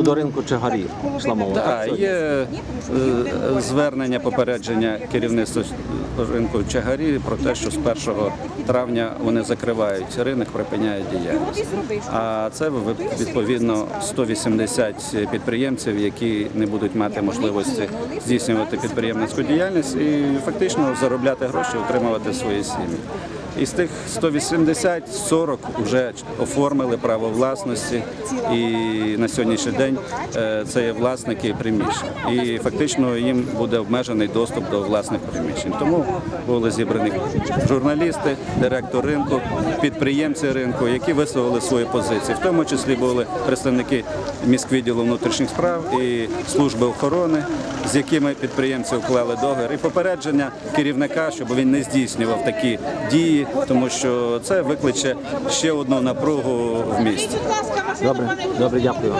До ринку Чагарі йшла мова. Так, так, є е, звернення попередження керівництва ринку. Чагарі про те, що з 1 травня вони закривають ринок, припиняють діяльність. А це відповідно 180 підприємців, які не будуть мати можливості здійснювати підприємницьку діяльність і фактично заробляти гроші, утримувати свої сім'ї. Із тих 180 40 вже оформили право власності, і на сьогоднішній день е, це є власники приміщень. І фактично їм буде обмежений доступ до власних приміщень. Тому були зібрані журналісти, директор ринку, підприємці ринку, які висловили свої позиції. В тому числі були представники міськвідділу внутрішніх справ і служби охорони, з якими підприємці уклали договір, і попередження керівника, щоб він не здійснював такі дії, тому що це викличе ще одну напругу в місті. Добре, добре, дякую.